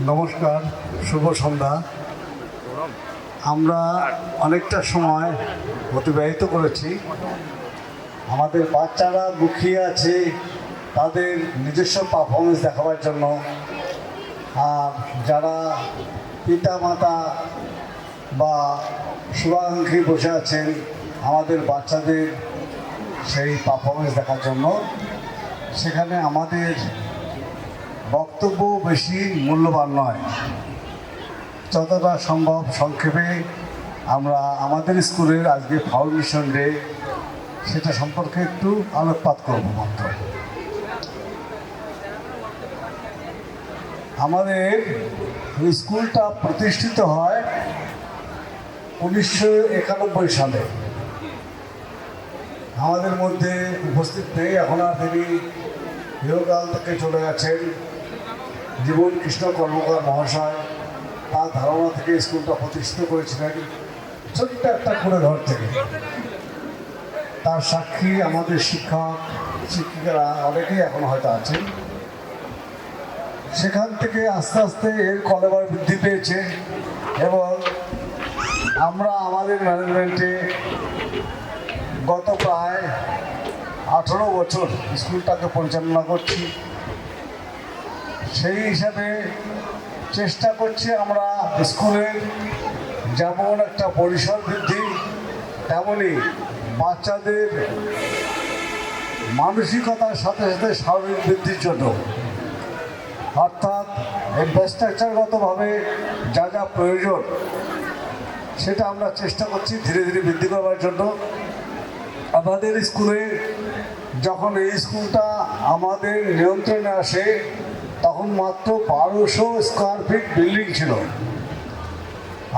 নমস্কার, শুভ সন্ধ্যা। আমরা অনেকটা সময় অতিবাহিত করেছি। আমাদের বাচ্চারা মুখিয়ে আছে তাদের নিজস্ব পারফরমেন্স দেখাবার জন্য। আর যারা পিতা মাতা বা শুভাকাঙ্ক্ষী বসে আছেন, আমাদের বাচ্চাদের সেই পারফরমেন্স দেখার জন্য। সেখানে আমাদের বক্তব্য বেশি মূল্যবান নয়। যতটা সম্ভব সংক্ষেপে আমরা আমাদের স্কুলের আজকে ফাউন্ডেশন ডে, সেটা সম্পর্কে একটু আলোকপাত করব মাত্র আমাদের স্কুলটা প্রতিষ্ঠিত হয় উনিশশো একানব্বই সালে। আমাদের মধ্যে উপস্থিত নেই, এখন আর তিনি ইহকাল থেকে চলে গেছেন। জীবন কৃষ্ণ কর্মকার মহাশয়, তার ধারণা থেকে স্কুলটা প্রতিষ্ঠিত করেছিলেন ছোট্ট একটা করে ঘর থেকে। তার সাক্ষী আমাদের শিক্ষক, শিক্ষিকারা অনেকেই এখন হয়তো আছেন। সেখান থেকে আস্তে আস্তে এর কলেবার বৃদ্ধি পেয়েছে এবং আমরা আমাদের ম্যানেজমেন্টে গত প্রায় আঠেরো বছর স্কুলটাকে পরিচালনা করছি। সেই হিসাবে চেষ্টা করছি আমরা স্কুলের যেমন একটা পরিসর বৃদ্ধি তেমনই বাচ্চাদের মানসিকতার সাথে সাথে স্বাভাবিক বৃদ্ধির জন্য। অর্থাৎ ইনফ্রাস্ট্রাকচারগতভাবে যা যা প্রয়োজন, সেটা আমরা চেষ্টা করছি ধীরে ধীরে বৃদ্ধি করবার জন্য। আমাদের স্কুলে যখন এই স্কুলটা আমাদের নিয়ন্ত্রণে আসে মাত্র বারোশো স্কোয়ার ফিট বিল্ডিং ছিল।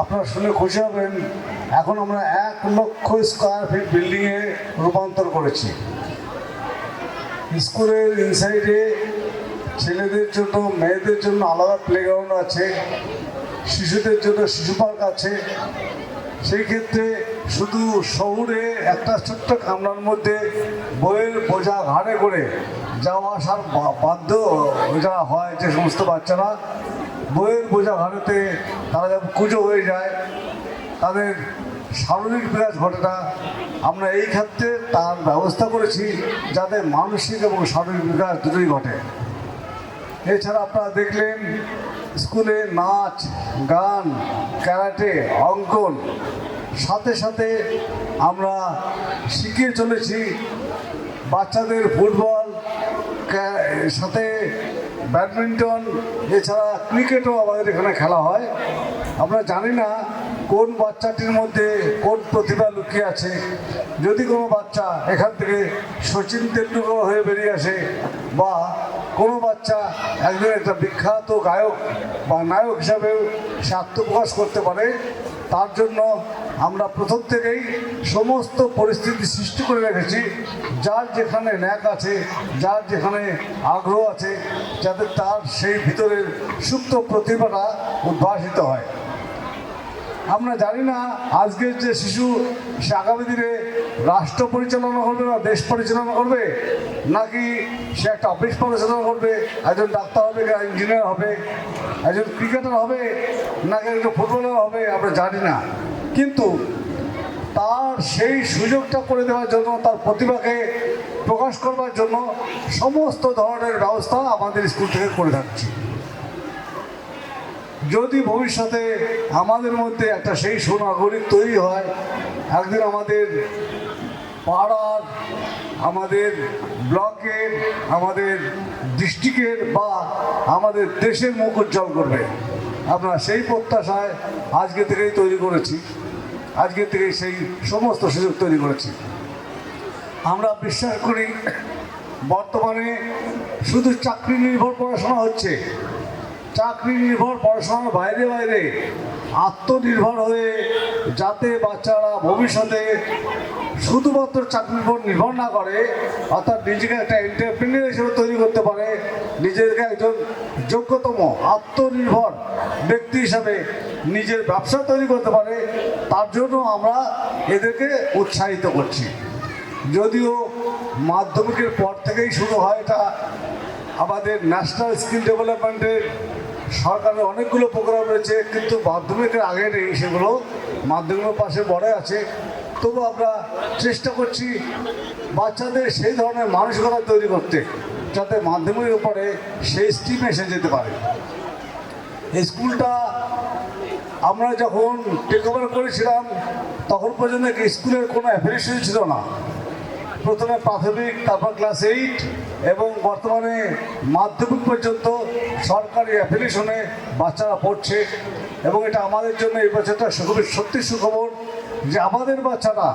আপনারা শুনে খুশি হবেন, এখন আমরা এক লক্ষ স্কোয়ার ফিট বিল্ডিংয়ে রূপান্তর করেছি। স্কুলের ইনসাইডে ছেলেদের জন্য, মেয়েদের জন্য আলাদা প্লেগ্রাউন্ড আছে, শিশুদের জন্য শিশু পার্ক আছে। সেই ক্ষেত্রে শুধু শহরে একটা ছোট্ট কামরার মধ্যে বইয়ের বোঝা ঘাড়ে করে যাওয়া আসার বাধ্য যারা হয় যে সমস্ত বাচ্চারা, বইয়ের বোঝা ঘাড়েতে তারা যখন কুজো হয়ে যায়, তাদের শারীরিক বিকাশ ঘটে না আমরা এই ক্ষেত্রে তার ব্যবস্থা করেছি যাতে মানসিক এবং শারীরিক বিকাশ দুটোই ঘটে। এছাড়া আপনারা দেখলেন স্কুলে নাচ, গান, ক্যারাটে, অঙ্কন, সাথে সাথে আমরা শিখিয়ে চলেছি বাচ্চাদের ফুটবল সাথে ব্যাডমিন্টন, এছাড়া ক্রিকেটও আমাদের এখানে খেলা হয়। আমরা জানি না কোন বাচ্চাটির মধ্যে কোন প্রতিভা লুকিয়ে আছে। যদি কোনো বাচ্চা এখান থেকে সচিন তেন্ডুলকর হয়ে বেরিয়ে আসে বা কোনো বাচ্চা একজন একটা বিখ্যাত গায়ক বা নায়ক হিসাবে সে আত্মপ্রকাশ করতে পারে, তার জন্য আমরা প্রথম থেকেই সমস্ত পরিস্থিতি সৃষ্টি করে রেখেছি। যার যেখানে ন্যাক আছে, যার যেখানে আগ্রহ আছে, যাতে তার সেই ভিতরের সুপ্ত প্রতিভাটা উদ্ভাসিত হয়। আমরা জানি না, আজকের যে শিশু, সে আগামী দিনে রাষ্ট্র পরিচালনা করবে না, দেশ পরিচালনা করবে? নাকি সে একটা অফিস পরিচালনা করবে? একজন ডাক্তার হবে ইঞ্জিনিয়ার হবে, একজন ক্রিকেটার হবে, নাকি একজন ফুটবলার হবে? আমরা জানি না। কিন্তু তার সেই সুযোগটা করে দেওয়ার জন্য, তার প্রতিভাকে প্রকাশ করবার জন্য সমস্ত ধরনের ব্যবস্থা আমাদের স্কুল থেকে করে থাকছি যদি ভবিষ্যতে আমাদের মধ্যে একটা সেই সুনাগরিক তৈরি হয়, একদিন আমাদের পাড়ার, আমাদের ব্লকের, আমাদের ডিস্ট্রিক্টের বা আমাদের দেশের মুখ উজ্জ্বল করবে। আমরা সেই প্রত্যাশায় আজকে থেকেই তৈরি করেছি। আজকে থেকেই সেই সমস্ত সুযোগ তৈরি করেছি। আমরা বিশ্বাস করি, বর্তমানে শুধু চাকরি নির্ভর পড়াশোনা হচ্ছে চাকরি নির্ভর পড়াশোনার বাইরে বাইরে, আত্মনির্ভর হয়ে যাতে বাচ্চারা ভবিষ্যতে শুধুমাত্র চাকরির উপর নির্ভর না করে, অর্থাৎ নিজেকে একটা এন্টারপ্রিনিয়ার হিসেবে তৈরি করতে পারে, নিজেকে একজন যোগ্যতম, আত্মনির্ভর ব্যক্তি হিসাবে নিজের ব্যবসা তৈরি করতে পারে, তার জন্য আমরা এদেরকে উৎসাহিত করছি। যদিও মাধ্যমিকের পর থেকেই শুরু হয় এটা, আমাদের ন্যাশনাল স্কিল ডেভেলপমেন্টের সরকারের অনেকগুলো প্রোগ্রাম রয়েছে, কিন্তু মাধ্যমিকের আগে নেই সেগুলো মাধ্যমিকের পাশে বড় আছে। তবু আমরা চেষ্টা করছি বাচ্চাদের সেই ধরনের মানসিকতা তৈরি করতে, যাতে মাধ্যমিকের পরে সেই স্ট্রিম এসে যেতে পারে। স্কুলটা আমরা যখন টেক ওভার করেছিলাম, তখন পর্যন্ত স্কুলের কোনো অ্যাফিলিয়েশন ছিল না। প্রথমে প্রাথমিক, তারপর ক্লাস এইট এবং বর্তমানে মাধ্যমিক পর্যন্ত সরকারি অ্যাফিলিয়েশনে বাচ্চারা পড়ছে এবং এটা আমাদের জন্য এই বছরটা খুবই সত্যি সুখবর যে আমাদের বাচ্চারা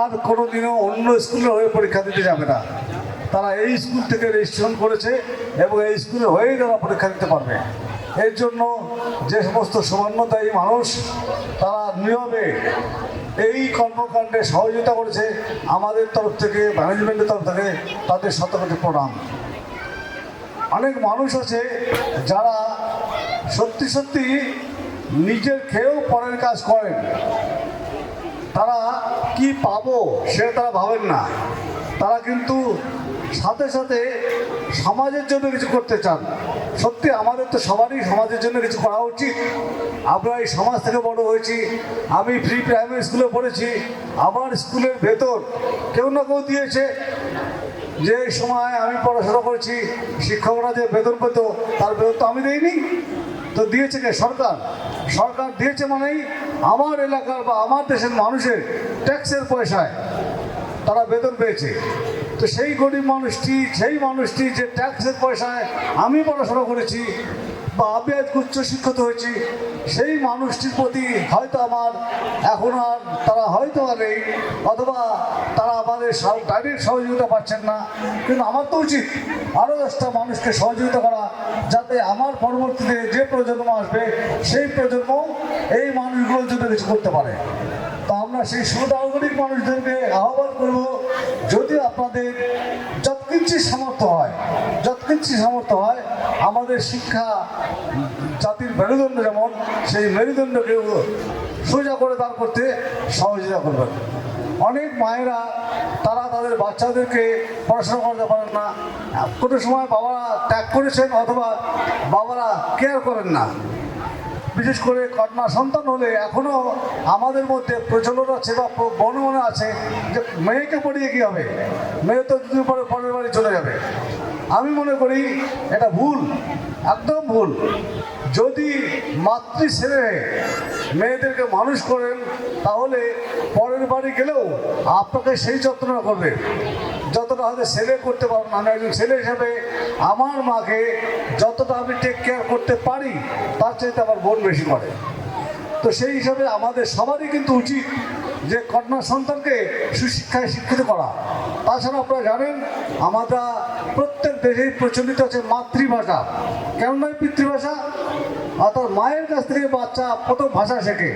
আর কোনো দিনও অন্য স্কুলে হয়ে পরীক্ষা দিতে যাবে না। তারা এই স্কুল থেকে রেজিস্ট্রেশন করেছে এবং এই স্কুলে হয়েই তারা পরীক্ষা দিতে পারবে। এর জন্য যে সমস্ত সমন্বয়তায়ী মানুষ তারা নিয়মে এই কর্মকাণ্ডে সহযোগিতা করেছে আমাদের তরফ থেকে ম্যানেজমেন্টের তরফ থেকে তাদের শতকোটি প্রণাম। অনেক মানুষ আছে যারা সত্যি সত্যি নিজের খেয়েও পরের কাজ করেন। তারা কি পাবো সেটা তারা ভাবেন না। তারা কিন্তু সাথে সাথে সমাজের জন্য কিছু করতে চান। সত্যি আমাদের তো সবারই সমাজের জন্য কিছু করা উচিত। আমরা এই সমাজ থেকে বড় হয়েছি। আমি প্রি প্রাইমারি স্কুলে পড়েছি। আমার স্কুলের ভেতর কেউ না কেউ দিয়েছে যে সময় আমি পড়াশোনা করেছি, শিক্ষকরা যে বেতন পেত, তার বেতন তো আমি দিইনি। তো দিয়েছে কে? সরকার। সরকার দিয়েছে মানেই আমার এলাকার বা আমার দেশের মানুষের ট্যাক্সের পয়সায় তারা বেতন পেয়েছে। তো সেই গরিব মানুষটি, সেই মানুষটি যে ট্যাক্সের পয়সায় আমি পড়াশোনা করেছি বা আমি আজ উচ্চশিক্ষিত হয়েছি, সেই মানুষটির প্রতি হয়তো আমার এখন আর তারা হয়তো আর নেই, অথবা তারা আমাদের ডাইরেক্ট সহযোগিতা পাচ্ছেন না। কিন্তু আমার তো উচিত আরও দশটা মানুষকে সহযোগিতা করা, যাতে আমার পরবর্তীতে যে প্রজন্ম আসবে, সেই প্রজন্ম এই মানুষগুলোর জন্য কিছু করতে পারে। তো আমরা সেই সুনাগরিক মানুষদেরকে আহ্বান করব, যদি আপনাদের যত যৎকিঞ্চিত সামর্থ্য হয় যৎকিঞ্চিত সামর্থ্য হয়, আমাদের শিক্ষা জাতির মেরুদণ্ড যেমন, সেই মেরুদণ্ডকেও সোজা করে দাঁড় করতে সহযোগিতা করবেন। অনেক মায়েরা, তারা তাদের বাচ্চাদেরকে পড়াশোনা করতে পারেন না। কোনো সময় বাবারা ত্যাগ করেছেন অথবা বাবারা কেয়ার করেন না। বিশেষ করে কন্যা সন্তান হলে এখনও আমাদের মধ্যে প্রচলন আছে বা বনমনে আছে যে মেয়েকে পড়িয়ে কী হবে? মেয়ে তো দুদিন পরে পরের বাড়ি চলে যাবে। আমি মনে করি এটা ভুল, একদম ভুল। যদি মাতৃ ছেলে মেয়েদেরকে মানুষ করেন, তাহলে পরের বাড়ি গেলেও আপনাকে সেই যত্ন করবে। যতটা হয়তো ছেলে করতে পারব না আমি একজন ছেলে হিসেবে আমার মাকে যতটা আমি টেক কেয়ার করতে পারি, তার চাইতে আমার বোন বেশি করে। তো সেই হিসাবে আমাদের সবারই কিন্তু উচিত যে কন্যা সন্তানকে সুশিক্ষায় শিক্ষিত করা। তাছাড়া আপনারা জানেন আমরা প্রত্যেক দেশেই প্রচলিত আছে মাতৃভাষা। কেন নয় পিতৃভাষা? অর্থাৎ মায়ের কাছ থেকে বাচ্চা প্রথম ভাষা শেখে।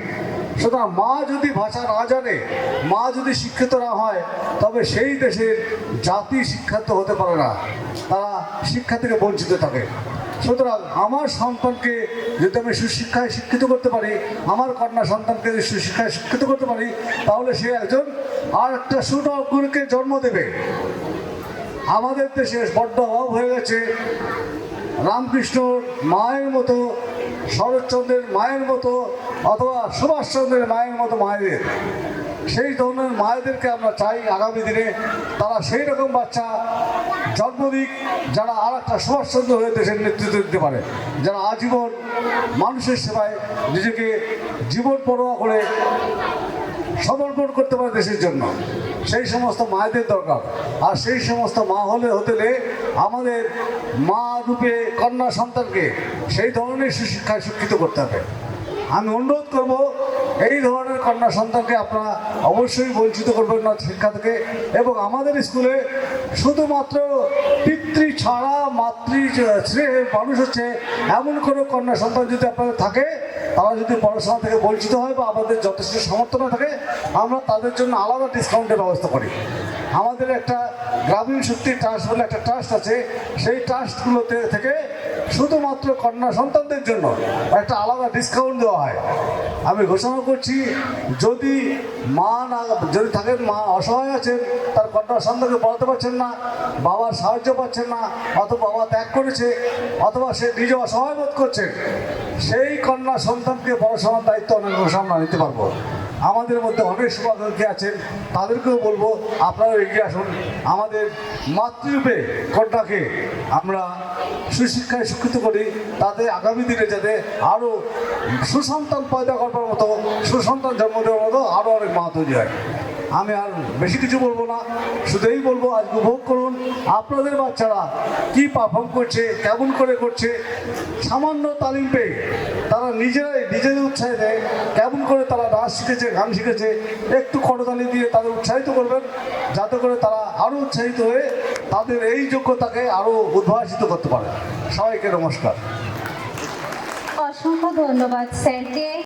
সুতরাং মা যদি ভাষা না জানে, মা যদি শিক্ষিত না হয়, তবে সেই দেশের জাতি শিক্ষিত হতে পারে না। তারা শিক্ষা থেকে বঞ্চিত থাকে। সুতরাং আমার সন্তানকে যদি আমি সুশিক্ষায় শিক্ষিত করতে পারি, আমার কন্যা সন্তানকে যদি সুশিক্ষায় শিক্ষিত করতে পারি, তাহলে সে একজন আর একটা সুনগরকে জন্ম দেবে। আমাদের দেশে বড্ড অভাব হয়ে গেছে। রামকৃষ্ণর মায়ের মতো শরৎচন্দ্রের মায়ের মতো অথবা সুভাষচন্দ্রের মায়ের মতো মায়েদের। সেই ধরনের মায়েদেরকে আমরা চাই আগামী দিনে। তারা সেই রকম বাচ্চা জন্ম দিক, যারা আর একটা সুভাষচন্দ্র হয়ে দেশের নেতৃত্ব দিতে পারে, যারা আজীবন মানুষের সেবায় নিজেকে জীবন পরোয়া করে সমর্পণ করতে পারে দেশের জন্য। সেই সমস্ত মায়েদের দরকার। আর সেই সমস্ত মা হলে হতেলে আমাদের মা রূপে কন্যা সন্তানকে সেই ধরনের সুশিক্ষায় শিক্ষিত করতে হবে। আমি অনুরোধ করব, এই ধরনের কন্যা সন্তানকে আপনারা অবশ্যই বঞ্চিত করবেন না শিক্ষা থেকে। এবং আমাদের স্কুলে শুধুমাত্র পিতৃ ছাড়া মাতৃ মানুষ হচ্ছে এমন কোনো কন্যা সন্তান যদি আপনাদের থাকে, তারা যদি পড়াশোনা থেকে বঞ্চিত হয় বা আমাদের যথেষ্ট সামর্থ্য না থাকে, আমরা তাদের জন্য আলাদা ডিসকাউন্টের ব্যবস্থা করি। আমাদের একটা গ্রামীণ শক্তি ট্রাস্ট বলে একটা ট্রাস্ট আছে, সেই ট্রাস্টগুলোতে থেকে শুধুমাত্র কন্যা সন্তানদের জন্য একটা আলাদা ডিসকাউন্ট দেওয়া হয়। আমি ঘোষণা করছি, যদি মা না, যদি থাকেন মা অসহায় আছেন, তার কন্যা সন্তানকে পড়াতে পারছেন না বাবার সাহায্য পাচ্ছেন না, অথবা বাবা ত্যাগ করেছে, অথবা সে নিজে অসহায় বোধ করছে সেই কন্যা সন্তানকে পড়াশোনার দায়িত্ব অনেক আমরা নিতে পারব। আমাদের মধ্যে অনেক শুভাকাঙ্ক্ষী আছেন। তাদেরকেও বলব, আপনারাও এগিয়ে আসুন। আমাদের মাতৃরূপে কন্যাকে আমরা সুশিক্ষায় শিক্ষিত করি। তাতে আগামী দিনে যাতে আরও সুসন্তান পয়দা করবার মতো, সুসন্তান জন্ম দেওয়ার মতো আরও অনেক মা তৈরি হয়। আমি আর বেশি কিছু বলব না। শুধু এই বলব, আজ উপভোগ করুন। আপনাদের বাচ্চারা কি পারফর্ম করছে, কেমন করে করছে, সামান্য তালিম পেয়ে তারা নিজেরাই, নিজেদের উৎসাহ দেয়, কেমন করে তারা নাচ শিখেছে, গান শিখেছে, একটু করতালি দিয়ে তাদের উৎসাহিত করবেন, যাতে করে তারা আরও উৎসাহিত হয়ে তাদের এই যোগ্যতাকে আরও উদ্ভাসিত করতে পারে। সবাইকে নমস্কার। অসংখ্য ধন্যবাদ, স্যারকে।